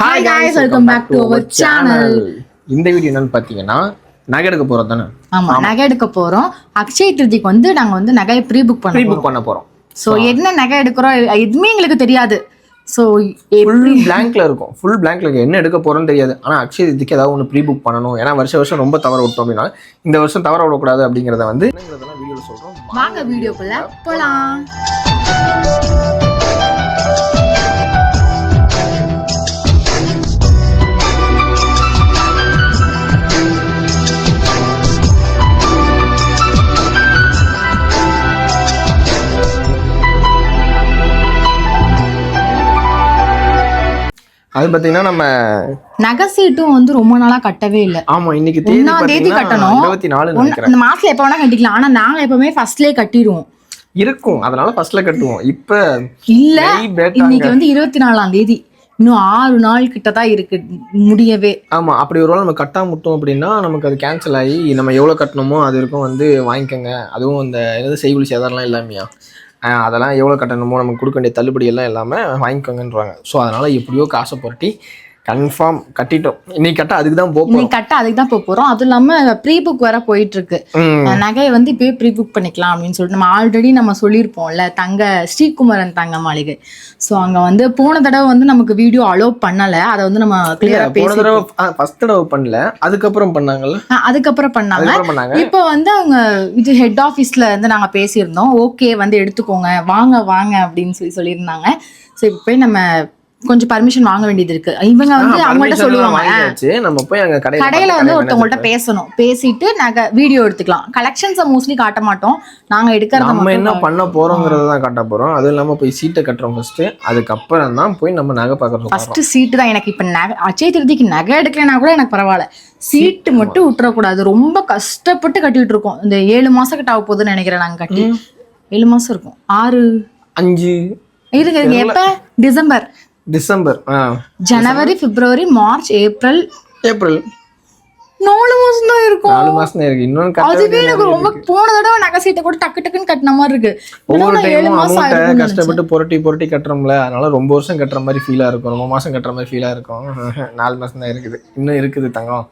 Hi guys welcome back to our channel இந்த video என்னன்னு பார்த்தீங்கன்னா நகை எடுக்க போகிறது தானே? ஆமா நகை எடுக்க போறோம். அக்ஷய திருதிக்கு வந்து நாங்க வந்து நகையை ப்ரீ புக் ப்ரீ பண்ண புக் பண்ண போகிறோம் சோ என்ன நகை எடுக்கிறோம்? எதுவுமே எங்களுக்கு தெரியாது. சோ ஃபுல் பிளாங்க்ல இருக்கும். ஃபுல் பிளாங்க்ல இருக்கும் என்ன எடுக்க போறோம்னு தெரியாது. ஆனால் அக்ஷய் இதுக்கு ஏதாவது ஒன்று ப்ரீ புக் பண்ணணும். ஏன்னா வருஷம் வருஷம் ரொம்ப தவற விட்டோம் அப்படின்னா இந்த வருஷம் தவற விடக்கூடாது அப்படிங்கிறத வந்து வீடியோவில் சொல்கிறோம் வாங்க வீடியோக்குள்ள போலாம். அது பார்த்தீங்கன்னா நம்ம நகை சீட்டும் வந்து ரொம்ப நாளா கட்டவே இல்ல. ஆமா இன்னைக்கு தேதி ஒண்ணாம் தேதி கட்டணும். இருபத்தி நாலு இந்த மாசத்துல எப்ப வேணா கட்டிக்கலாம். ஆனா நாங்க எப்பவுமே ஃபர்ஸ்ட்லயே கட்டிடுவோம். இருக்கும். அதனால ஃபர்ஸ்ட்ல கட்டுவோம். இப்போ இல்ல இன்னைக்கு வந்து இருபத்தி நாலாம் தேதி. இன்னும் ஆறு நாள் கிட்ட தான் இருக்கு. முடியவே. ஆமா அப்படி ஒரு நம்ம கட்டாம விட்டோம் அப்படின்னா நமக்கு அது கேன்சல் ஆகி நம்ம எவ்வளவு கட்டணுமோ அது இருக்கும் வந்து வாங்கிக்கோங்க. அதுவும் இந்த என்னது செய்குலி சேதாரம்லாம் இல்லாமையா? அதெல்லாம் எவ்வளோ கட்டணுமோ நமக்கு கொடுக்க வேண்டிய தள்ளுபடியெல்லாம் இல்லாமல் வாங்கிக்கோங்கன்றாங்க. ஸோ அதனால் எப்படியோ காசை புரட்டி கன்ஃபார்ம் கட்டிட்டோம். இன்னைக்கு கட்ட அதுக்கு தான் போகும் இன்னைக்கு கட்ட அதுக்கு தான் போக போறோம். அதுவும் இல்லாம ப்ரீ புக் வேற போயிட்டு இருக்கு நகையை வந்து இப்பயே ப்ரீ புக் பண்ணிக்கலாம் அப்படின்னு சொல்லிட்டு நம்ம ஆல்ரெடி நம்ம சொல்லியிருப்போம்ல தங்க ஸ்ரீகுமரன் தங்க மாளிகை. ஸோ அங்க வந்து போன தடவை வந்து நமக்கு வீடியோ அலோவ் பண்ணல. அதை வந்து நம்ம கிளியரா போன தடவை ஃபர்ஸ்ட் தடவை பண்ணல. அதுக்கப்புறம் பண்ணாங்கல்ல? ஆ, அதுக்கப்புறம் பண்ணாங்க. அதுக்கப்புறம் பண்ணாங்க. இப்போ வந்து அவங்க இது ஹெட் ஆஃபீஸ்ல இருந்து நாங்க பேசியிருந்தோம். ஓகே வந்து எடுத்துக்கோங்க. வாங்க வாங்க அப்படின்னு சொல்லி சொல்லியிருந்தாங்க. ஸோ இப்போ போய் நம்ம கொஞ்சம் பர்மிஷன் வாங்க வேண்டியது இருக்கு. இவங்க வந்து அவங்கள்ட்ட சொல்லுவாங்க. நம்ம போய் அங்க கடையில வந்து ஒருத்தவங்கள்ட்ட பேசணும். பேசிட்டு நாங்க வீடியோ எடுத்துக்கலாம். கலெக்ஷன்ஸை மோஸ்ட்லி காட்ட மாட்டோம். நாங்க எடுக்கிறத நம்ம என்ன பண்ண போறோங்கிறத தான் காட்ட போறோம். அதுவும் இல்லாம போய் சீட்டை கட்டுறோம் ஃபர்ஸ்ட் அதுக்கப்புறம் தான் போய் நம்ம நகை பார்க்கறோம் ஃபர்ஸ்ட் சீட்டு தான் எனக்கு இப்ப நகை அச்சய திருதிக்கு நகை எடுக்கலைன்னா கூட எனக்கு பரவாயில்ல. சீட்டு மட்டும் விட்டுறக்கூடாது. ரொம்ப கஷ்டப்பட்டு கட்டிட்டு இருக்கோம். இந்த ஏழு மாசம் கிட்ட ஆக போகுதுன்னு நினைக்கிறேன் நாங்க கட்டி. ஏழு மாசம் இருக்கும். ஆறு? அஞ்சு. இருங்க இருங்க. எப்ப? டிசம்பர். டிசம்பர் ஜனவரி பிப்ரவரி மார்ச் ஏப்ரல். ஏப்ரல். நாலு மாசம் தான் இருக்கும். நாலு மாசம் தான் இருக்கு. இன்னொன்று கட்ட அதுவே எனக்கு ரொம்ப போன தடவை நகை சீட்டை கூட டக்கு டக்குன்னு கட்டின மாதிரி இருக்கு. ஒவ்வொரு ஏழு டைமும் மாசம் கஷ்டப்பட்டு புரட்டி புரட்டி கட்டுறோம்ல. அதனால ரொம்ப வருஷம் கட்டுற மாதிரி ஃபீலாக இருக்கும். ரொம்ப மாசம் கட்டுற மாதிரி ஃபீலாக இருக்கும். நாலு மாசம் தான் இருக்குது. இன்னும் இருக்குது தங்கம்.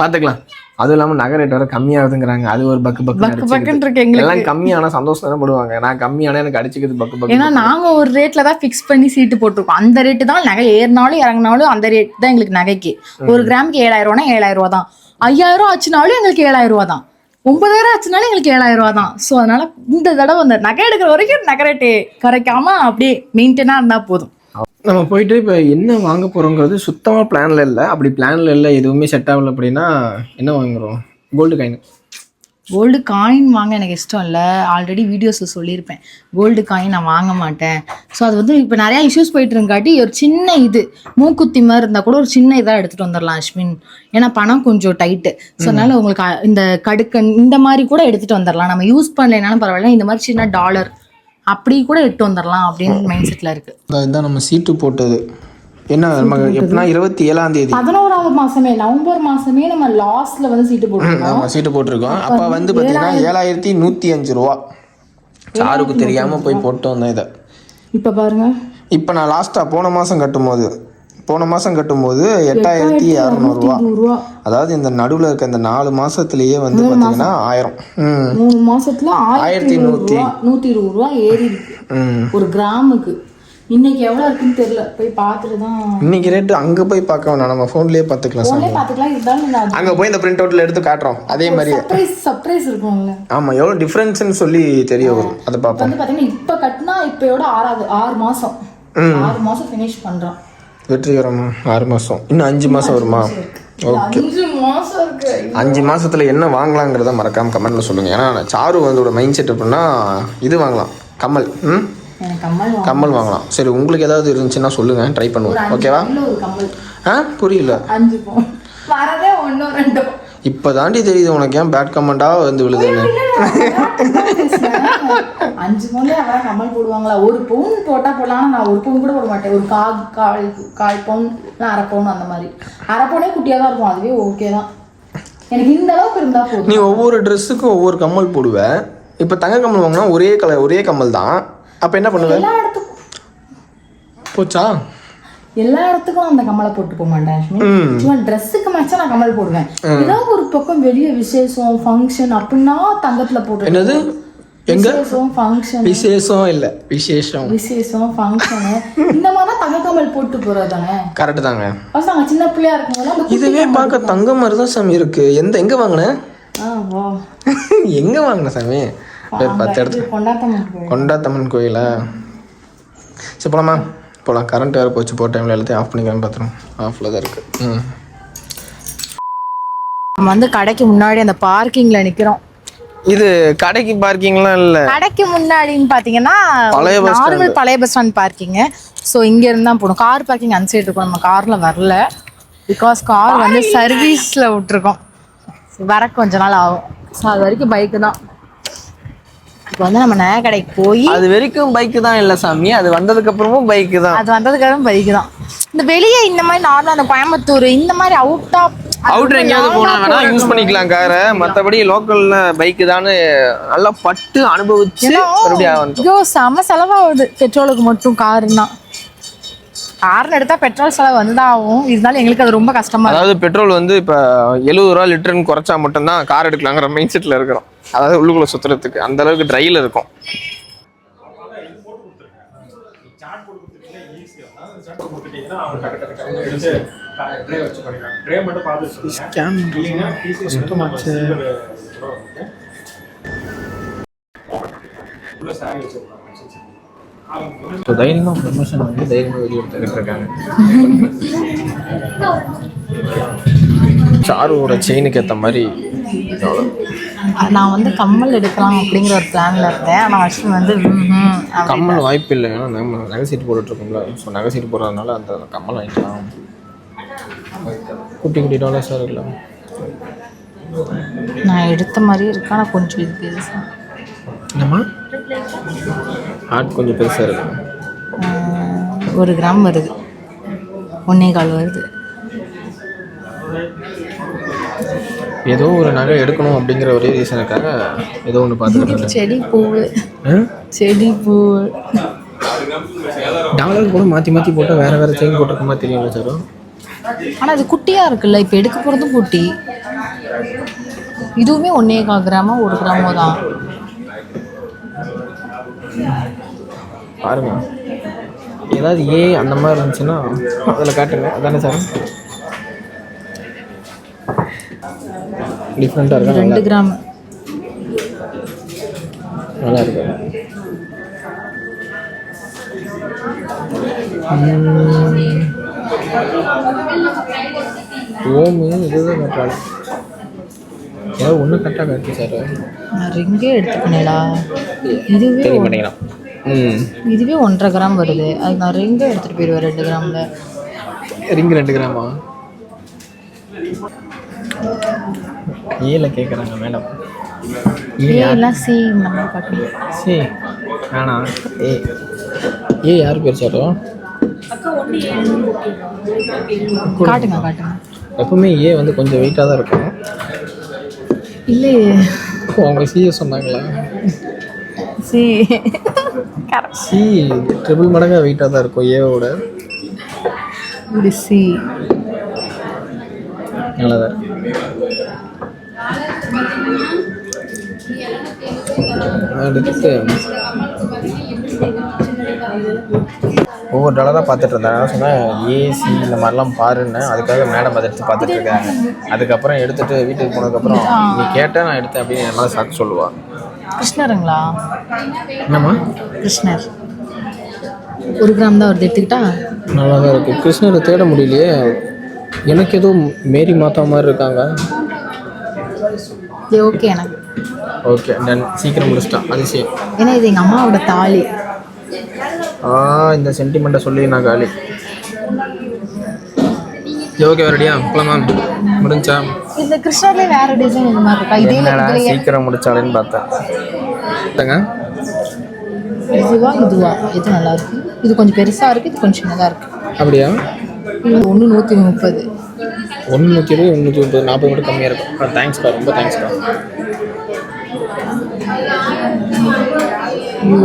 பார்த்துக்கலாம். அதுவும் இல்லாமல் நகை ரேட் வேற கம்மியாகுதுங்கிறாங்க. அது ஒரு பக்கு பக்கு பக்கு பக்குன்னு இருக்கு எங்களுக்கு. எல்லாம் கம்மியானா சந்தோஷம் தானே படுவாங்க. நான் கம்மியானா எனக்கு அடிச்சுக்கிறது பக்கு பக்கு ஏன்னா நாங்க ஒரு ரேட்ல தான் ஃபிக்ஸ் பண்ணி சீட்டு போட்டிருக்கோம். அந்த ரேட்டு தான் நகை ஏறினாலும் இறங்கினாலும் அந்த ரேட் தான் எங்களுக்கு நகைக்கு. ஒரு கிராமுக்கு ஏழாயிரம் ரூபானா ஏழாயிரம் ரூபா தான். ஐயாயிரம் ஆச்சுனாலும் எங்களுக்கு ஏழாயிரம் ரூபா தான். ஒன்பதாயிரம் ஆச்சுனாலும் எங்களுக்கு ஏழாயிரம் ரூபா தான். ஸோ அதனால இந்த தடவை அந்த நகை எடுக்கிற வரைக்கும் நகை ரேட்டு குறைக்காம அப்படியே மெயின்டைனாக இருந்தா போதும். நம்ம போயிட்டு இப்போ என்ன வாங்க போகிறோங்கிறது சுத்தமாக பிளானில் இல்லை. அப்படி பிளானில் இல்லை எதுவுமே செட் ஆகல அப்படின்னா என்ன வாங்குறோம்? கோல்டு காயின் கோல்டு காயின் வாங்க எனக்கு இஷ்டம் இல்லை. ஆல்ரெடி வீடியோஸில் சொல்லியிருப்பேன். கோல்டு காயின் நான் வாங்க மாட்டேன். ஸோ அது வந்து இப்போ நிறையா இஷ்யூஸ் போயிட்டு இருக்காட்டி ஒரு சின்ன இது மூக்குத்தி மாதிரி இருந்தால் கூட ஒரு சின்ன இதாக எடுத்துகிட்டு வந்துடலாம் அஸ்வின். ஏன்னா பணம் கொஞ்சம் டைட்டு ஸோ அதனால உங்களுக்கு இந்த கடுக்கன் இந்த மாதிரி கூட எடுத்துகிட்டு வந்துடலாம் நம்ம யூஸ் பண்ணலைனாலும் பரவாயில்ல. இந்த மாதிரி சின்ன டாலர் அப்படி கூட எடுத்து வந்துடலாம் அப்படின்னு மைண்ட் செட்டில் இருக்குது இதுதான் நம்ம சீட்டு போட்டது. என்ன நம்ம எப்படின்னா இருபத்தி ஏழாம் தேதி. பதினோராவது மாசமே நவம்பர் மாசமே நம்ம லாஸ்ட்ல வந்து சீட்டு போட்டுருக்கோம். சீட்டு போட்டிருக்கோம். அப்போ வந்து பார்த்தீங்கன்னா ஏழாயிரத்தி நூற்றி அஞ்சு ரூபா. சாருக்கு தெரியாமல் போய் போட்டு வந்தேன் இதை. இப்போ பாருங்க. இப்போ நான் லாஸ்ட்டாக போன மாதம் கட்டும்போது போன மாதம் கட்டும்போது எட்டாயிரத்தி இரநூறுவா அதாவது இந்த நடுவில் இருக்க இந்த நாலு மாசத்துலயே வந்து பார்த்தீங்கன்னா ஆயிரம். மூணு மாசத்துல ஆயிரத்தி ரூபா நூத்தி இருபது ரூபா ஏறி ஒரு கிராமுக்கு. இன்னைக்கு எவ்வளவு இருக்குன்னு தெரியல. போய் பார்த்துட்டு தான். இன்னைக்கு ரேட்டு அங்கே போய் பார்க்க வேணாம். நம்ம ஃபோன்லேயே பார்த்துக்கலாம் ஃபோன்லேயே பார்த்துக்கலாம். இருந்தாலும் அங்கே போய் இந்த பிரிண்ட் அவுட்டில் எடுத்து காட்டுறோம். அதே மாதிரி. சர்ப்ரைஸ் சர்ப்ரைஸ் இருக்கும்ல. ஆமாம் எவ்வளோ டிஃப்ரென்ஸ்னு சொல்லி தெரிய வரும். அதை பார்ப்போம். வந்து பாத்தீங்கன்னா இப்ப கட்டினா இப்பயோட ஆறாவது ஆறு மாசம். ஆறு மாசம் ஃபினிஷ் பண்றோம். வெற்றிகரமா ஆறு மாதம் இன்னும் அஞ்சு மாதம் வருமா? ஓகே. அஞ்சு மாசத்துல என்ன வாங்கலாங்கிறத மறக்காம கமெண்ட்ல சொல்லுங்க. ஏன்னா சாரு வந்து மைண்ட் செட் எப்படின்னா இது வாங்கலாம். கம்மல். ம்? கம்மல் கம்மல் வாங்கலாம். சரி உங்களுக்கு ஏதாவது இருந்துச்சுன்னா சொல்லுங்க. ட்ரை பண்ணுவோம். ஓகேவா? ஆ? புரியல. பவுன் இப்போ தாண்டி தெரியுது உனக்கு ஏன் பேட் கமெண்டாக வந்து விழுதுன்னு. அஞ்சு பவுன்ல அவரா கம்மல் போடுவாங்களா? ஒரு பவுன் போட்டா போடலாம் நான் ஒரு பவுன் கூட போட மாட்டேன். ஒரு கா கால் கால் பவுன் இல்லை அரை பவுன் அந்த மாதிரி. அரை பவுனே குட்டியா தான் இருக்கும். அதுவே ஓகே தான். எனக்கு இந்த அளவுக்கு இருந்தா போதும். நீ ஒவ்வொரு ட்ரெஸ்ஸுக்கும் ஒவ்வொரு கம்மல் போடுவ. இப்போ தங்க கம்மல் வாங்கினா ஒரே கலர் ஒரே கம்மல் தான். அப்போ என்ன பண்ணுவ? எல்லா இடத்துக்கும். போச்சா? எல்லா இடத்துக்கும் அந்த கம்மலை போட்டு போக மாட்டேன். சும்மா ட்ரெஸ்ஸுக்கு மேட்சா நான் கம்மல் போடுவேன். ஏதாவது ஒரு பக்கம் வெளிய விசேஷம் ஃபங்க்ஷன் அப்படின்னா தங்கத்துல போட்டு என்னது? எங்க? ஃபங்க்ஷன் விசேஷம் இல்லை விசேஷம். விசேஷம் ஃபங்க்ஷனு இந்த மாதிரிலாம் தங்க கம்மல் போட்டு போறது தானே கரெக்டு தாங்க. ஃபர்ஸ்ட் நாங்க சின்ன பிள்ளையா இருக்கும்போது இதுவே பார்க்க தங்க மாதிரி தான் சாமி இருக்கு. எந்த எங்க வாங்கின? எங்க வாங்கின சாமி? பத்து கொண்டாட்டம் கொண்டாத்தம்மன் கோயிலா? சரி போலாமா? போகலாம் கரண்ட் வேறு போச்சு போகிற டைமில் எல்லாத்தையும் ஆஃப் பண்ணிக்கலாம் பார்த்துரும் ஆஃபில் தான் இருக்குது ம். நம்ம வந்து கடைக்கு முன்னாடி அந்த பார்க்கிங்ல நிக்கிறோம். இது கடைக்கு பார்க்கிங்லாம் இல்லை. கடைக்கு முன்னாடின்னு பாத்தீங்கன்னா நார்மல் பழைய பஸ் ஸ்டாண்ட் பார்க்கிங் ஸோ இங்க இருந்தா போகணும். கார் பார்க்கிங் அந்த சைடு இருக்கும். நம்ம கார்ல வரல. பிகாஸ் கார் வந்து சர்வீஸ்ல விட்டுருக்கோம். வர கொஞ்ச நாள் ஆகும். ஸோ அது வரைக்கும் பைக்கு தான். இப்போ வந்து நம்ம நகை கடைக்கு போய் அது வரைக்கும் பைக்கு தான் இல்லை சாமி. அது வந்ததுக்கு அப்புறமும் பைக்கு தான். அது வந்ததுக்கப்புறம் பைக்கு தான். இந்த வெளியே இந்த மாதிரி நார்மலாக அந்த கோயம்புத்தூர் இந்த மாதிரி அவுட் ஆஃப் அவுட்ரு எங்கேயாவது வேணா யூஸ் பண்ணிக்கலாம் காரை மற்றபடி லோக்கலில் பைக்கு தானே நல்லா பட்டு அனுபவிச்சு ஐயோ செம செலவாகுது. பெட்ரோலுக்கு மட்டும் காருன்னா. கார்னு எடுத்தா பெட்ரோல் செலவு வந்துதான் ஆகும் இருந்தாலும் எங்களுக்கு அது ரொம்ப கஷ்டமா அதாவது பெட்ரோல் வந்து இப்போ எழுபது ரூபா லிட்டர்னு குறைச்சா மட்டும்தான் கார் எடுக்கலாங்கிற மைண்ட் செட்டில் இருக்கிறோம். அதாவது உள்ளுக்குள்ள சுற்றுறதுக்கு அந்த அளவுக்கு ட்ரையில் இருக்கும். தைரியமாக ப்ரமோஷன் வந்து தைரியமாக வெளியே எடுத்துக்கிட்டு இருக்காங்க. சாருவோட செயினுக்கு ஏற்ற மாதிரி நான் வந்து கம்மல் எடுக்கலாம் அப்படிங்கிற ஒரு பிளான்ல இருந்தேன். ஆனால் அஸ்வின் வந்து கம்மல் வாய்ப்பு இல்லை. ஏன்னா நம்ம நகை சீட்டு போட்டுட்ருக்கோம்ல. ஸோ நகை சீட்டு போடுறதுனால அந்த கம்மல் வாங்கிக்கலாம். குட்டி குட்டி டாலர்ஸ் இருக்குல்ல நான் எடுத்த மாதிரி இருக்கு. ஆனால் கொஞ்சம் இது பெருசா. என்னம்மா? ஹார்ட் கொஞ்சம் பெருசாக இருக்கு. ஒரு கிராம் வருது. ஒன்னே கால் வருது. ஏதோ ஒரு நகை எடுக்கணும் அப்படிங்கிற ஒரே ரீசனுக்காக ஏதோ ஒன்று பார்த்துக்கிட்டு செடி பூவு. செடி பூவு. டாலர் கூட மாற்றி மாற்றி போட்டால் வேறு வேறு செயின் போட்டிருக்க மாதிரி தெரியும்ல சார். ஆனால் இது குட்டியாக இருக்குல்ல இப்போ எடுக்க போகிறதும் குட்டி. இதுவுமே ஒன்னே கால் கிராமோ ஒரு கிராமோ தான். பாருங்க. ஏதாவது ஏ அந்த மாதிரி இருந்துச்சுன்னா அதில் காட்டுங்க. அதானே சார்? டிஃப்ரெண்ட்டாக இருக்கா? நல்லா ரெண்டு கிராம். நல்லா இருக்கு. ஓமு இதுதான் கட்டுறாங்க ஏதோ ஒன்று கரெக்டாக கட்டு சார் நான் ரிங்கே எடுத்துக்கணேடா இதுவே தெரிய மாட்டேங்கிறான் ம். இதுவே ஒன்றரை கிராம் வருது. அது நான் ரிங்கே எடுத்துகிட்டு போயிடுவேன் ரெண்டு கிராமில். ரிங் ரெண்டு கிராமா? ஏல கேட்குறாங்க மேடம். ஏ ஏ யார்? எல்லாம் சி நம்ம பார்க்கணும் சே. வேணாம் ஏ. ஏ யார் பேர் சாரோ காட்டுங்க காட்டுங்க. எப்பவுமே ஏ வந்து கொஞ்சம் வெயிட்டாக தான் இருக்கும். இல்லையே. ஓ, அவங்க சிஏ சொன்னாங்களா? சி சி ட்ரிபிள் மடங்காக வெயிட்டாக தான் இருக்கும் ஏவோட சி நல்லா தான் இருக்கு அடுத்து ஒவ்வொரு டாலராக பார்த்துட்டு இருந்தேன். நான் சொன்னேன் ஏசி இந்த மாதிரிலாம் பாருன்னு. அதுக்காக மேடம் அதை எடுத்து பார்த்துட்டு இருக்காங்க அதுக்கப்புறம் எடுத்துட்டு வீட்டுக்கு போனதுக்கப்புறம் நீ கேட்ட நான் எடுத்தேன் அப்படின்னு என் மேலே சாக்கு சொல்லுவா. கிருஷ்ணருங்களா? என்னம்மா? கிருஷ்ணர். ஒரு கிராம் தான் வருது எடுத்துக்கிட்டா? நல்லா தான் இருக்குது கிருஷ்ணரை தேட முடியலையே. எனக்கு எதுவும் மேரி மாதா மாதிரி இருக்காங்க. இது ஓகே எனக்கு. ஓகே டன் சீக்கிரம் முடிச்சிட்டான் அதிசயம் ஏன்னா இது எங்கள் அம்மாவோட தாலி. ஆ இந்த சென்டிமெண்ட்டை சொல்லி நான் காலி. ஓகே ரெடியா போலாமா முடிஞ்சா? இந்த கிருஷ்ணர்லேயே வேற டிசைன் இந்த மாதிரி இருக்கா? இதே என்னடா சீக்கிரம் முடிச்சாலேன்னு பார்த்தேன்? இதுவா இதுவா? இது நல்லா இருக்கு? இது கொஞ்சம் பெருசா இருக்கு இது கொஞ்சம் சின்னதா இருக்கு. அப்படியா? ஒன்று நூற்றி முப்பது. ஒன்று நூற்றி இருபது ஒன்று நூற்றி முப்பது நாற்பது மட்டும் கம்மியாக இருக்கும். தேங்க்ஸ்க்கா ரொம்ப தேங்க்ஸ்க்கா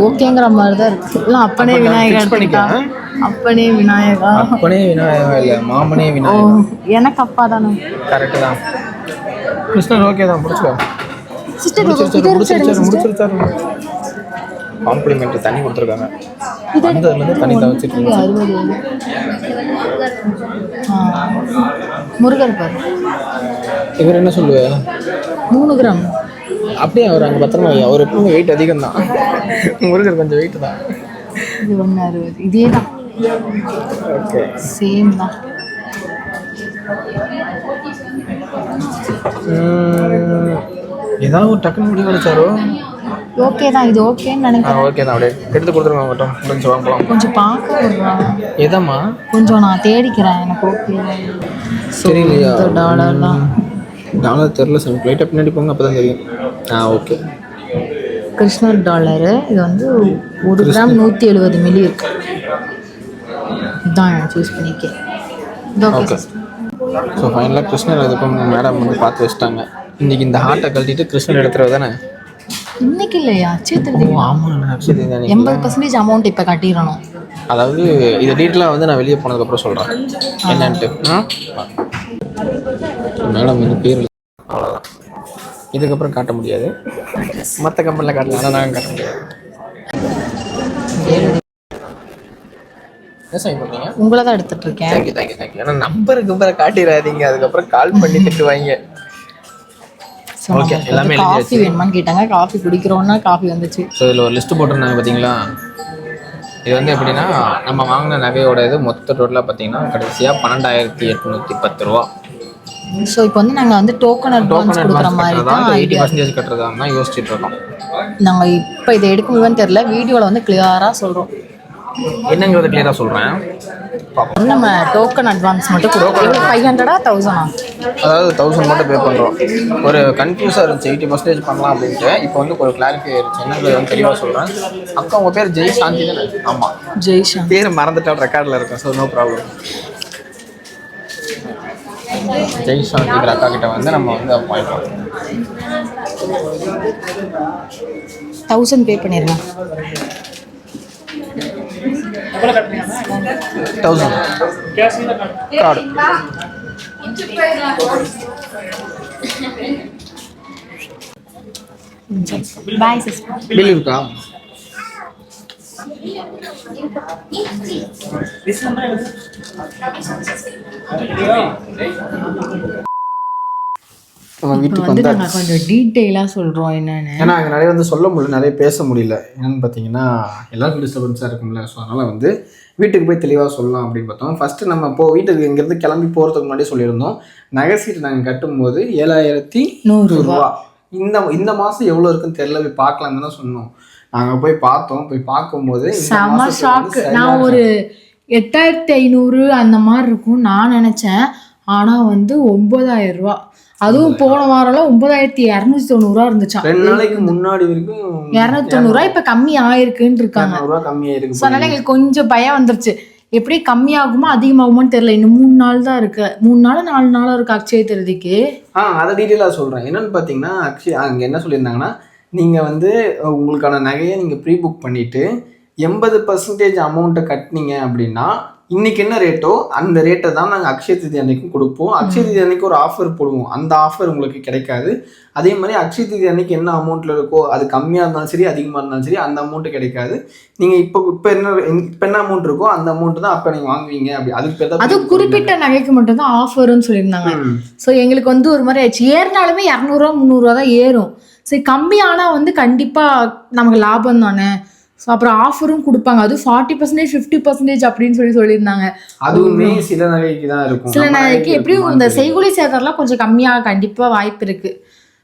ஓகேங்கிற மாதிரி தான் இருக்கு. இல்லை அப்பனே அப்ப நான் விநாயகா fix பண்ணிக்கிறேன். எடுத்துக்கிட்டா. அப்பனே விநாயகா. அப்பனே விநாயகா இல்லை மாமனே விநாயகா. எனக்கு அப்பா தானே. கரெக்டு தான். கிருஷ்ணர் ஓகே தான் முடிச்சுக்கோ. சிஸ்டர் முடிச்சிருச்சாரு முடிச்சிருச்சாரு காம்ப்ளிமெண்ட் தண்ணி கொடுத்துருக்காங்க. வந்ததுலேருந்து தண்ணி தான் முருகர். பாரு. இவர் என்ன சொல்லுவார்? மூணு கிராம். அப்படியே அவர் அங்கே பத்திரமா. அவர் எப்பவுமே வெயிட் அதிகம் தான் முருகர் கொஞ்சம் வெயிட் தான். இது ஒன்று அறுபது. இதே தான். ஓகே. சேம் தான். ஏதாவது ஒரு டக்குன்னு முடிவு கிடைச்சாரோ ஓகே தான் இது ஓகேன்னு நினைக்கிறேன். ஓகே தான் அப்படியே எடுத்து கொடுத்துருங்க மட்டும். முடிஞ்சு வாங்க போகலாம் கொஞ்சம் பார்க்க விடுறான் எதாம்மா? கொஞ்சம் நான் தேடிக்கிறேன் எனக்கு ஓகே. தெரியலையா டாலர் தான். டாலர் தெரில சார். லைட்டாக பின்னாடி போங்க அப்போ தான் தெரியும். ஆ ஓகே. கிருஷ்ணர் டாலரு இது வந்து ஒரு கிராம் நூற்றி எழுபது மில்லி இருக்கு. இதான் சூஸ் பண்ணிக்கேன் ஓகே ஸோ ஃபைனலாக கிருஷ்ணர் அதுக்கும் மேடம் வந்து பார்த்து வச்சிட்டாங்க. இன்னைக்கு இந்த ஹார்ட்டை கழட்டிட்டு கிருஷ்ணர் எடுத்துருவ தானே? இன்னைக்கு இல்லையா அச்சே திருதி ஆமாம் அக்ஷதி தானே எண்பது பர்சன்டேஜ் அமௌண்ட் இப்போ கட்டிடணும். அதாவது இதை டீட்டெயிலாக வந்து நான் வெளியே போனதுக்கப்புறம் சொல்கிறேன் என்னன்ட்டு? மேடம் வந்து பேர் அவ்வளோதான் இதுக்கப்புறம் காட்ட முடியாது. மற்ற கம்பெனியில் காட்டலாம் ஆனால் நாங்கள் காட்ட முடியாது. உங்களை தான் எடுத்துட்டு இருக்கேன். ஏன்னா நம்பர் கம்பரை காட்டிடாதீங்க. அதுக்கப்புறம் கால் பண்ணி திட்டுவாங்க. நமக்கு எல்லாமே. காஃபி வேணுமான்னு கேட்டாங்க. காஃபி குடிக்கிறோன்னா காஃபி வந்துச்சு. ஸோ இதில் ஒரு லிஸ்ட்டு போட்டிருந்தாங்க பார்த்தீங்களா இது வந்து எப்படின்னா நம்ம வாங்கின நகையோட இது மொத்த டோட்டலாக பார்த்தீங்கன்னா கடைசியாக பன்னெண்டாயிரத்தி எட்நூற்றி பத்து ரூபா. ஸோ இப்போ வந்து நாங்கள் வந்து டோக்கன் அட்வான்ஸ் கொடுக்குற மாதிரி தான் எயிட்டி பர்சன்டேஜ் கட்டுறதா தான் யோசிச்சுட்டு இருக்கோம். நாங்கள் இப்போ இதை எடுக்க முடியுமான்னு தெரியல வீடியோவில் வந்து கிளியராக சொல்கிறோம் என்னங்கிறத கிளியராக சொல்கிறேன் பார்ப்போம் நம்ம டோக்கன் அட்வான்ஸ் மட்டும் கொடுக்குறோம் ஃபைவ் ஹண்ட்ரடா தௌசண்டா அதாவது தௌசண்ட் மட்டும் பே பண்ணுறோம் ஒரு கன்ஃபியூஸாக இருந்துச்சு எயிட்டி பர்சன்டேஜ் பண்ணலாம் அப்படின்ட்டு. இப்போ வந்து ஒரு கிளாரிஃபை ஆயிடுச்சு. என்னங்கிறது வந்து தெளிவாக சொல்கிறேன் அக்கா உங்கள் பேர் ஜெய் சாந்தி தானே? ஆமாம் ஜெய்ஷா பேர் மறந்துட்டால் ரெக்கார்டில் இருக்கும் ஸோ நோ ப்ராப்ளம் ஜெய் சாந்திங்கிற அக்கா கிட்ட வந்து நம்ம வந்து அப்பாயிண்ட் தௌசண்ட் பே பண்ணிடுறேன் தௌசண்ட் கார்டு பாய் சிஸ்டர் பில் இருக்கா? நம்ம வீட்டுக்கு வந்து நாங்கள் கொஞ்சம் டீட்டெயிலாக சொல்கிறோம் என்னென்னு. ஏன்னா அங்கே நிறைய வந்து சொல்ல முடியல நிறைய பேச முடியல. என்னன்னு பார்த்தீங்கன்னா எல்லாருக்கும் டிஸ்டர்பன்ஸாக இருக்கும்ல. ஸோ அதனால் வந்து வீட்டுக்கு போய் தெளிவாக சொல்லலாம் அப்படின்னு பார்த்தோம். ஃபஸ்ட்டு நம்ம இப்போ வீட்டுக்கு இங்கேருந்து கிளம்பி போகிறதுக்கு முன்னாடி சொல்லியிருந்தோம். நகை சீட்டு நாங்கள் கட்டும்போது ஏழாயிரத்தி நூறு ரூபா. இந்த இந்த மாதம் எவ்வளோ இருக்குன்னு தெரியல. போய் பார்க்கலாம் தானே சொன்னோம். நாங்கள் போய் பார்த்தோம். போய் பார்க்கும்போது செம ஷாக்கு நான் ஒரு எட்டாயிரத்தி ஐநூறு அந்த மாதிரி இருக்கும் நான் நினச்சேன். ஆனால் வந்து ஒம்பதாயிரம் ரூபா. அதுவும் போன வாரம்லாம் ஒம்பதாயிரத்தி இரநூத்தி தொண்ணூறுரூவா இருந்துச்சாம் ரெண்டு நாளைக்கு முன்னாடி வரைக்கும் இரநூத்தி தொண்ணூறுரூவா இப்போ கம்மி ஆயிருக்குன்னு இருக்காங்க அதனால எங்களுக்கு கொஞ்சம் பயம் வந்துருச்சு. எப்படி கம்மியாகுமா அதிகமாகுமான்னு தெரியல. இன்னும் மூணு நாள் தான் இருக்கு. மூணு நாள் நாலு நாள் இருக்கு அக்ஷய திருதிக்கு. ஆ அதை டீட்டெயிலாக சொல்கிறேன் என்னன்னு பார்த்தீங்கன்னா ஆக்சுவலி அங்கே என்ன சொல்லியிருந்தாங்கன்னா நீங்கள் வந்து உங்களுக்கான நகையை நீங்கள் ப்ரீ புக் பண்ணிவிட்டு எண்பது பர்சன்டேஜ் அமௌண்ட்டை கட்டினீங்க அப்படின்னா இன்னைக்கு என்ன ரேட்டோ அந்த ரேட்டை தான் நாங்கள் அக்ஷய திதி அன்னைக்கும் கொடுப்போம். அக்ஷய திதி அன்னைக்கு ஒரு ஆஃபர் போடுவோம். அந்த ஆஃபர் உங்களுக்கு கிடைக்காது. அதே மாதிரி அக்ஷய திதி அன்னைக்கு என்ன அமௌண்ட்டில் இருக்கோ அது கம்மியாக இருந்தாலும் சரி அதிகமாக இருந்தாலும் சரி அந்த அமௌண்ட்டு கிடைக்காது. நீங்கள் இப்போ இப்போ என்ன இப்போ என்ன அமௌண்ட் இருக்கோ அந்த அமௌண்ட்டு தான் அப்போ நீங்கள் வாங்குவீங்க. அப்படி அதுக்கு அது குறிப்பிட்ட நகைக்கு மட்டும் தான் ஆஃபர்னு சொல்லியிருந்தாங்க. ஸோ எங்களுக்கு வந்து ஒரு மாதிரி ஆயிடுச்சு. ஏறினாலுமே இரநூறுவா முந்நூறுரூவா தான் ஏறும். சரி கம்மியானா வந்து கண்டிப்பாக நமக்கு லாபம் தானே? ஸோ அப்புறம் ஆஃபரும் கொடுப்பாங்க. அதுவும் ஃபார்ட்டி பர்சன்டேஜ் ஃபிஃப்டி பர்சன்டேஜ் அப்படின்னு சொல்லி சொல்லியிருந்தாங்க. அதுவுமே சில நகைக்கு தான் இருக்கும். சில நகைக்கு எப்படியும் இந்த. செய்கூலி சேதாரம்லாம் கொஞ்சம் கம்மியாக கண்டிப்பாக வாய்ப்பு இருக்கு.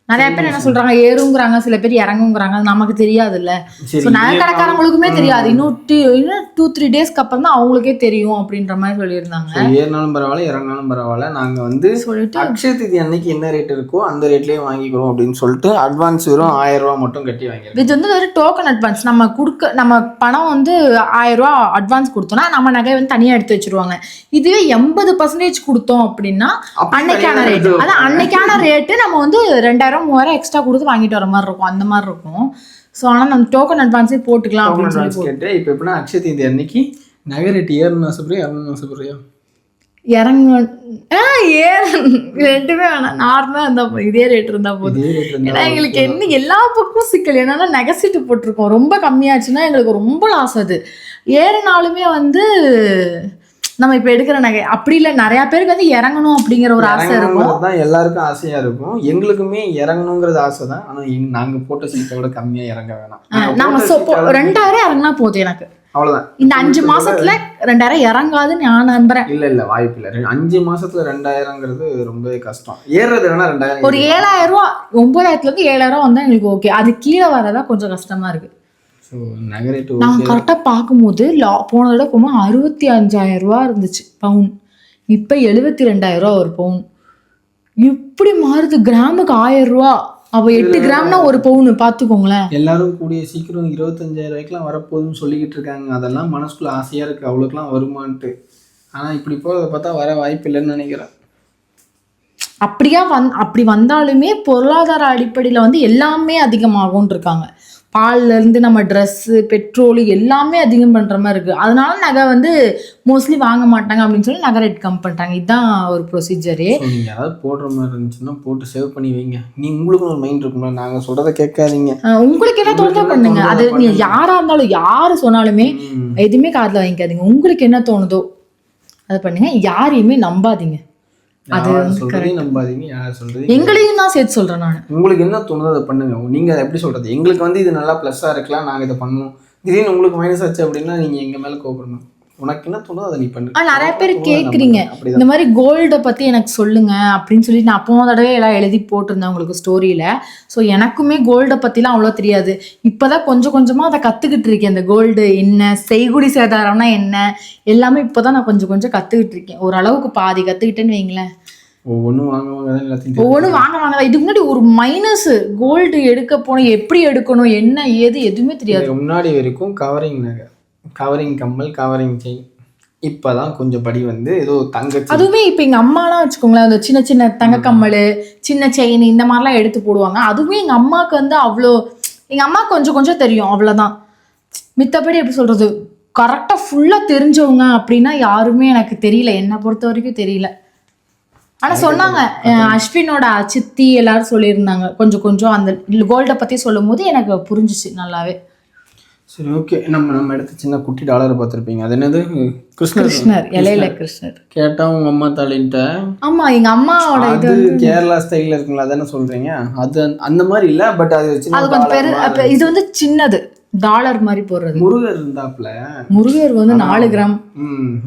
நிறைய பேர் என்ன சொல்றாங்க ஏறுங்கிறாங்க சில பேர் இறங்குங்கிறாங்க நமக்கு தெரியாதுல்ல. சரி, ஸோ நகை இதே கடைக்காரங்களுக்குமே தெரியாது. இன்னும் டூ இன்னும் டூ த்ரீ டேஸ்க்கு அப்புறம் தான் அவங்களுக்கே தெரியும் அப்படின்ற மாதிரி சொல்லியிருந்தாங்க. ஏறினாலும் பரவாயில்ல இறங்கினாலும் பரவாயில்ல. நாங்க வந்து சொல்லிட்டு அக்ஷய திதி அன்னைக்கு என்ன ரேட் இருக்கோ அந்த ரேட்லயே வாங்கிக்கிறோம் அப்படின்னு சொல்லிட்டு அட்வான்ஸ் வெறும் ஆயிரம் ரூபாய் மட்டும் கட்டி வாங்கிருக்கோம் இது வந்து ஒரு டோக்கன் அட்வான்ஸ் நம்ம கொடுக்க நம்ம பணம் வந்து ஆயிரம் ரூபா அட்வான்ஸ் கொடுத்தோம்னா நம்ம நகை வந்து தனியாக எடுத்து வச்சிருவாங்க. இதுவே எண்பது பர்சன்டேஜ் கொடுத்தோம் அப்படின்னா அப்ப அன்னைக்கான தனியா ரேட் அதான் அன்னைக்கான ரேட்டு நம்ம வந்து ரெண்டாயிரம் மூவாயிரம் எக்ஸ்ட்ரா கொடுத்து வாங்கிட்டு வர மாதிரி இருக்கும். அந்த மாதிரி இருக்கும். ஸோ ஆனால் நம்ம டோக்கன் அட்வான்ஸே போட்டுக்கலாம் அப்படின்னு சொல்லி கேட்டு இப்போ எப்படின்னா அக்ஷய தீதி அன்னைக்கு நகை ரேட்டு ஏறணும் ஆசைப்படுறியா இறங்கணும் ஆசைப்படுறியா இறங்க ஆ ஏற ரெண்டுமே வேணாம். நார்மலாக இருந்தால் போதும் இதே ரேட் இருந்தால் போதும். ரேட் ஏன்னா எங்களுக்கு என்ன எல்லா பக்கமும் சிக்கல். என்னன்னா நெகசிட்டு போட்டிருக்கோம். ரொம்ப கம்மியாச்சுன்னா எங்களுக்கு ரொம்ப லாஸ் அது. ஏறினாலுமே வந்து நம்ம இப்போ எடுக்கிற நகை. அப்படி இல்லை நிறைய பேருக்கு வந்து இறங்கணும் அப்படிங்கிற ஒரு ஆசை இருக்கும். இறங்கணுங்கிறது தான் எல்லாருக்கும் ஆசையா இருக்கும். எங்களுக்குமே இறங்கணுங்கிறது ஆசை தான். ஆனா எங்க- நாங்க போட்ட சீட்டை விட கம்மியா இறங்க வேணாம். நம்ம ரெண்டாயிரம் இறங்கினா போதும் எனக்கு. அவ்வளவுதான். இந்த அஞ்சு மாசத்துல ரெண்டாயிரம் இறங்காதுன்னு நான் நம்புறேன். இல்ல இல்ல வாய்ப்பு இல்ல. அஞ்சு மாசத்துல ரெண்டாயிரங்கிறது ரொம்பவே கஷ்டம். ஏறுறது வேணா ரெண்டாயிரம் ஒரு ஏழாயிரம் ரூபா ஒன்பதாயிரத்துல இருந்து ஏழாயிரம் வந்தா எங்களுக்கு ஓகே அது கீழே வரதா கொஞ்சம் கஷ்டமா இருக்கு. நான் கரெக்டாக பார்க்கும்போது லா போன தடவை போகும்போது அறுபத்தி அஞ்சாயிரம் ரூபா இருந்துச்சு பவுன் இப்போ எழுபத்தி ரெண்டாயிரம் ரூபா ஒரு பவுன் இப்படி மாறுது கிராமுக்கு ஆயிரம் ரூபா அப்போ எட்டு கிராம்னா ஒரு பவுன் பார்த்துக்கோங்களேன் எல்லாரும் கூடிய சீக்கிரம் இருபத்தஞ்சாயிரம் ரூபாய்க்குலாம் வரப்போகுதுன்னு சொல்லிக்கிட்டு இருக்காங்க. அதெல்லாம் மனசுக்குள்ள ஆசையா இருக்கு. அவ்வளோக்கெல்லாம் வருமான்ட்டு ஆனா இப்படி போகிறத பார்த்தா வர வாய்ப்பு இல்லைன்னு நினைக்கிறேன். அப்படியா வந் அப்படி வந்தாலுமே பொருளாதார அடிப்படையில் வந்து எல்லாமே அதிகமாகும்னு இருக்காங்க. பால்ல இருந்து நம்ம ட்ரெஸ்ஸு பெட்ரோல் எல்லாமே அதிகம் பண்ணுற மாதிரி இருக்குது அதனால நகை வந்து மோஸ்ட்லி வாங்க மாட்டாங்க அப்படின்னு சொல்லி நகை ரேட் கம் பண்ணிட்டாங்க. இதுதான் ஒரு ப்ரொசீஜரு நீங்கள் யாராவது போடுற மாதிரி இருந்துச்சுன்னா போட்டு சேவ் பண்ணி வைங்க. நீ உங்களுக்கு ஒரு மைண்ட் இருக்கும்ல நாங்கள் சொல்கிறத கேட்காதீங்க. உங்களுக்கு என்ன தோணுதோ பண்ணுங்க. அது அதை நீ பண்ணுங்க. யாரா இருந்தாலும் யாரு சொன்னாலுமே. எதுவுமே காதுல வாங்கிக்காதீங்க. உங்களுக்கு என்ன தோணுதோ அதை பண்ணுங்க. யாரையுமே நம்பாதீங்க. அது சொல்றதையும் நம்பாதீங்க யார் சொல்றதையும் எங்களையும் தான் சேர்த்து சொல்றேன் நான். உங்களுக்கு என்ன தோணுதோ அதை பண்ணுங்க. நீங்க அதை எப்படி சொல்றது? எங்களுக்கு வந்து இது நல்லா ப்ளஸ்ஸாக இருக்கலாம் நாங்க இதை பண்ணணும். திடீர்னு உங்களுக்கு மைனஸ் ஆச்சு அப்படின்னா நீங்க எங்க மேல கோபப்படணும். உனக்கு என்ன தோணுதோ அதை நீ பண்ணு. ஆனா நிறைய பேர். அப்படிதான். இந்த மாதிரி கோல்டை பத்தி எனக்கு சொல்லுங்க அப்படின்னு சொல்லி நான் போன தடவை எல்லாம் எழுதி போட்டிருந்தேன் உங்களுக்கு ஸ்டோரியில ஸோ எனக்குமே கோல்டை பத்திலாம் அவ்வளோ தெரியாது. இப்போதான் கொஞ்சம் கொஞ்சமா அதை கத்துக்கிட்டு இருக்கேன். இந்த கோல்டு என்ன செய்குடி சேதாரம்னா என்ன எல்லாமே இப்போதான் நான் கொஞ்சம் கொஞ்சம் கத்துக்கிட்டு இருக்கேன். ஓரளவுக்கு பாதி கத்துக்கிட்டேன்னு வைங்களேன். ஒவ்வொன்றும் தான் எல்லாத்தையும் ஒவ்வொன்றும் வாங்க வாங்க இதுக்கு முன்னாடி ஒரு மைனஸ் கோல்டு எடுக்க போனோம். எப்படி எடுக்கணும் என்ன ஏது எதுவுமே தெரியாது. முன்னாடி வரைக்கும் கவரிங் நகை. கவரிங் கம்மல் கவரிங் செயின் இப்பதான் கொஞ்சம் படி வந்து ஏதோ தங்கச்சி. அதுவுமே இப்போ எங்கள் அம்மாலாம் வச்சுக்கோங்களேன் அந்த சின்ன சின்ன தங்க கம்மல் சின்ன செயின் இந்த மாதிரிலாம் எடுத்து போடுவாங்க. அதுவுமே எங்கள் அம்மாவுக்கு வந்து அவ்வளோ எங்கள் அம்மா கொஞ்சம் கொஞ்சம் தெரியும் அவ்வளோதான் மித்தபடி எப்படி சொல்கிறது கரெக்டாக ஃபுல்லாக தெரிஞ்சவங்க அப்படின்னா யாருமே எனக்கு தெரியல. என்னை பொறுத்த வரைக்கும் தெரியல. ஆனால் சொன்னாங்க அஸ்வினோட சித்தி எல்லாரும் சொல்லியிருந்தாங்க. கொஞ்சம் கொஞ்சம் அந்த கோல்டை பற்றி சொல்லும்போது எனக்கு புரிஞ்சிச்சு நல்லாவே. சரி ஓகே நம்ம நம்ம எடுத்த சின்ன குட்டி டாலரை பார்த்துருப்பீங்க. அது என்னது? கிருஷ்ணர். கிருஷ்ணர் இலையில கிருஷ்ணர். கேட்டா உங்க அம்மா தாலின்ட்ட ஆமா எங்க அம்மாவோட இது கேரளா ஸ்டைல்ல இருக்குங்களா? அதானே சொல்றீங்க. அது அந்த- மாதிரி இல்ல பட் அது அது கொஞ்சம் பெரு இது வந்து சின்னது. டாலர் மாதிரி போடுறது. முருகர் இருந்தாப்ல முருகர் வந்து நாலு கிராம்.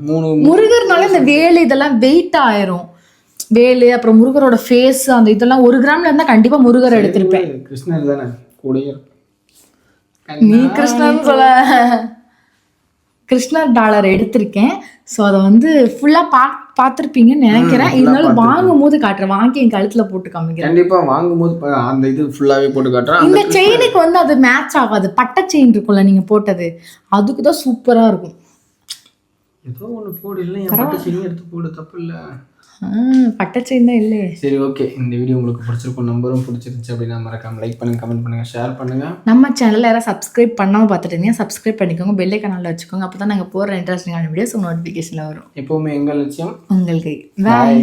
மூணு முருகர்னால இந்த வேலு இதெல்லாம் வெயிட் ஆயிரும். வேலு அப்புறம் முருகரோட ஃபேஸ் அந்த இதெல்லாம் ஒரு கிராம்ல இருந்தா கண்டிப்பா முருகர் எடுத்திருப்பேன். கிருஷ்ணர் தானே? கூடயே நீ கிருஷ்ணர்னு சொல்ல கிருஷ்ணர் டாலர் எடுத்திருக்கேன். ஸோ அதை வந்து ஃபுல்லா பா பார்த்துருப்பீங்கன்னு நினைக்கிறேன். இருந்தாலும் வாங்கும் போது காட்டுறேன். வாங்கி என் கழுத்துல போட்டு காமிக்கிறேன். கண்டிப்பா வாங்கும்போது ப- அந்த இது ஃபுல்லாவே போட்டு காட்டுறேன். இந்த செயினுக்கு வந்து அது மேட்ச் ஆகாது. பட்டை செயின் இருக்கும்ல நீங்க போட்டது. அதுக்கு தான் சூப்பரா இருக்கும். ஏதோ ஒண்ணு போடு இல்லை எடுத்து போடு. தப்பு இல்ல. ஆ, பட்டை செயின் தான் இல்லையே சரி ஓகே. இந்த வீடியோ உங்களுக்கு பிடிச்சிருக்கும் நம்பரும் பிடிச்சிருந்துச்சு அப்படின்னா மறக்காம லைக் பண்ணுங்க கமெண்ட் பண்ணுங்க ஷேர் பண்ணுங்க. நம்ம சேனலில் யாராவது சப்ஸ்கிரைப் பண்ணாமல் பார்த்துட்டு இருந்தீங்க சப்ஸ்கிரைப் பண்ணிக்கோங்க பெல்லை கனாலில் வச்சுக்கோங்க. அப்போ தான் நாங்கள் போகிற இன்ட்ரெஸ்டிங்கான வீடியோஸ் உங்கள் நோட்டிஃபிகேஷனில் வரும். எப்பவுமே எங்கள் லட்சியம் உங்களுக்கு பாய்